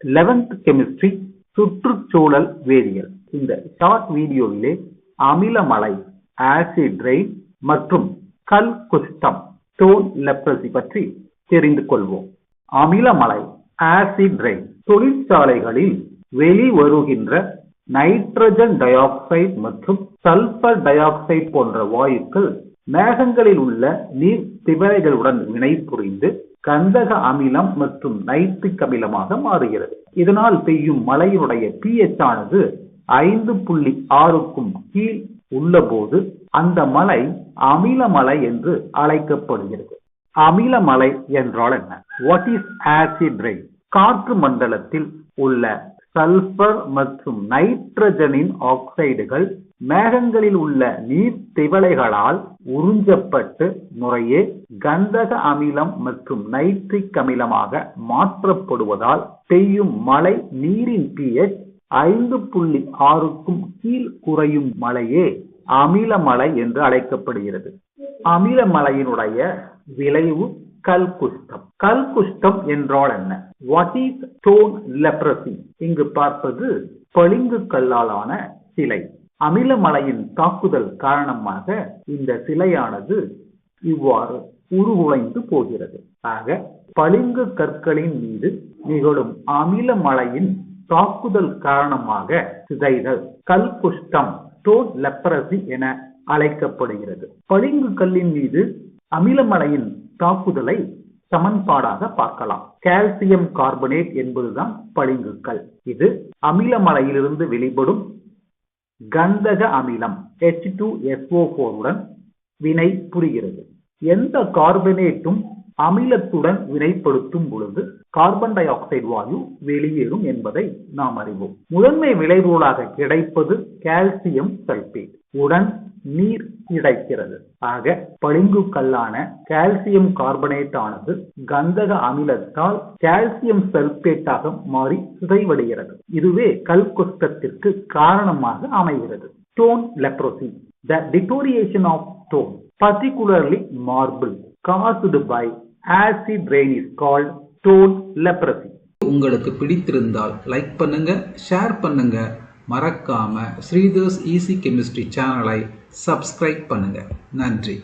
Eleventh chemistry சுற்றுச்சூழல் வேதியியல். இந்த ஷார்ட் வீடியோவிலே அமிலமலை ஆசிட் ரெயின் மற்றும் கல் குஷ்டம் ஸ்டோன் லெப்ரசி பற்றி தெரிந்து கொள்வோம். அமிலமலை ஆசிட் ரெயின் தொழிற்சாலைகளில் வெளிவருகின்ற நைட்ரஜன் டை ஆக்சைடு மற்றும் சல்பர் டை ஆக்சைடு போன்ற வாயுக்கள் மேகங்களில் உள்ள நீர் திவலைகளுடன் வினைபுரிந்து கந்தக அமிலம் மற்றும் நைட்ரிக் அமிலமாக மாறுகிறது. இதனால் பெய்யும் மழையினுடைய பிஎச் ஆனது ஐந்து புள்ளி ஆறுக்கும் கீழ் உள்ளபோது அந்த மலை அமிலமலை என்று அழைக்கப்படுகிறது. அமிலமலை என்றால் என்ன? வாட் இஸ் ஆசிட் ரெயின் காற்று மண்டலத்தில் உள்ள சல்பர் மற்றும் நைட்ரஜனின் ஆக்சைடுகள் மேகங்களில் உள்ள நீர் திவலைகளால் உறிஞ்சப்பட்டு முறையே கந்தக அமிலம் மற்றும் நைட்ரிக் அமிலமாக மாற்றப்படுவதால் பெய்யும் மழை நீரின் பிஎச் ஐந்து புள்ளி ஆறுக்கும் கீழ் குறையும் மழையே அமிலமலை என்று அழைக்கப்படுகிறது. அமிலமலையினுடைய விளைவு கல்குஷ்டம். கல்குஷ்டம் என்றால் என்ன? வாட் இஸ் ஸ்டோன் லெப்ரசி இங்கு பார்ப்பது பளிங்கு கல்லாலான சிலை. அமிலமலையின் தாக்குதல் காரணமாக இந்த சிலையானது இவ்வாறு உருகுலைந்து போகிறது. ஆக பளிங்கு கற்களின் மீது நிகழும் அமிலமலையின் தாக்குதல் காரணமாக சிதைதல் கல்குஷ்டம் ஸ்டோன் லெப்ரசி என அழைக்கப்படுகிறது. பளிங்கு கல்லின் மீது அமிலமலையின் தாக்குதலை சமன்பாடாக பார்க்கலாம். கால்சியம் கார்பனேட் என்பதுதான் பளிங்குக்கல் இது அமிலமலையிலிருந்து வெளிப்படும் கந்தக அமிலம் H2SO4 உடன் வினை புரிகிறது. எந்த கார்பனேட்டும் அமிலத்துடன் வினைப்படுத்தும் பொழுது கார்பன் டை ஆக்சைடு வாயு வெளியேறும் என்பதை நாம் அறிவோம். முதன்மை விளைபொருளாக கிடைப்பது கால்சியம் சல்பேட் உடன் நீர் கிடைக்கிறது. ஆக பளிங்கு கல்லான கால்சியம் கார்பனேட் ஆனது கந்தக அமிலத்தால் கால்சியம் சல்பேட்டாக மாறி சிதைவடைகிறது. இதுவே கல்கொஷ்டத்திற்கு காரணமாக அமைகிறது. Stone leprosy the deterioration of stone particularly marble. Caused by acid rain is called stone leprosy. உங்களுக்கு பிடித்திருந்தால் லைக் பண்ணுங்க ஷேர் பண்ணுங்க. மறக்காம ஸ்ரீதர்ஸ் ஈஸி கெமிஸ்ட்ரி சேனலை சப்ஸ்கிரைப் பண்ணுங்க. நன்றி.